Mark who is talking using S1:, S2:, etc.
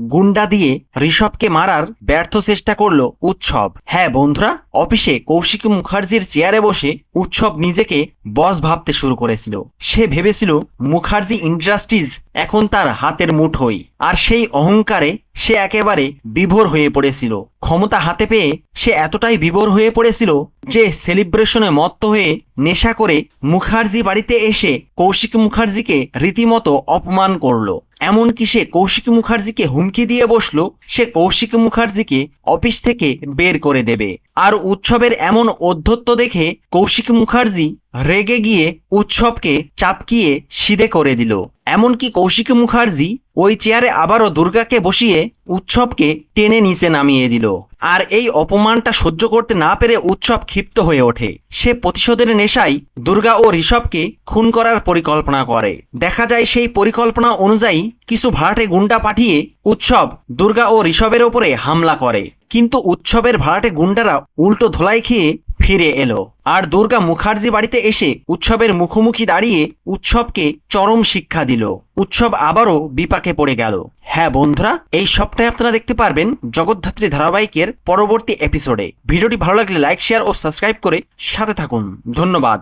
S1: গুন্ডা দিয়ে ঋষভকে মারার ব্যর্থ চেষ্টা করল উৎসব। হ্যাঁ বন্ধুরা, অফিসে কৌশিক মুখার্জির চেয়ারে বসে উৎসব নিজেকে বস ভাবতে শুরু করেছিল। সে ভেবেছিল, মুখার্জি ইন্ডাস্ট্রিজ এখন তার হাতের মুঠোই। আর সেই অহংকারে সে একেবারে বিভোর হয়ে পড়েছিল। ক্ষমতা হাতে পেয়ে সে এতটাই বিভোর হয়ে পড়েছিল যে সেলিব্রেশনে মত্ত হয়ে নেশা করে মুখার্জি বাড়িতে এসে কৌশিক মুখার্জিকে রীতিমতো অপমান করল। এমনকি সে কৌশিক মুখার্জিকে হুমকি দিয়ে বসল, সে কৌশিক মুখার্জিকে অফিস থেকে বের করে দেবে। আর উৎসবের এমন অধ্যত্ব দেখে কৌশিক মুখার্জি রেগে গিয়ে উৎসবকে চাপকিয়ে সিধে করে দিল। এমনকি কৌশিক মুখার্জি ওই চেয়ারে আবারও দুর্গাকে বসিয়ে উৎসবকে টেনে নিচে নামিয়ে দিল। আর এই অপমানটা সহ্য করতে না পেরে উৎসব ক্ষিপ্ত হয়ে ওঠে। সে প্রতিশোধের নেশায় দুর্গা ও ঋষভকে খুন করার পরিকল্পনা করে। দেখা যায় সেই পরিকল্পনা অনুযায়ী কিছু ভাড়াটে গুন্ডা পাঠিয়ে উৎসব দুর্গা ও ঋষভের ওপরে হামলা করে। কিন্তু উৎসবের ভাড়াটে গুন্ডারা উল্টো ধোলাই খেয়ে ফিরে এলো। আর দুর্গা মুখার্জি বাড়িতে এসে উৎসবের মুখোমুখি দাঁড়িয়ে উৎসবকে চরম শিক্ষা দিল। উৎসব আবারও বিপাকে পড়ে গেল। হ্যাঁ বন্ধুরা, এই সবটাই আপনারা দেখতে পারবেন জগদ্ধাত্রী ধারাবাহিকের পরবর্তী এপিসোডে ভিডিওটি ভালো লাগলে লাইক শেয়ার ও সাবস্ক্রাইব করে সাথে থাকুন। ধন্যবাদ।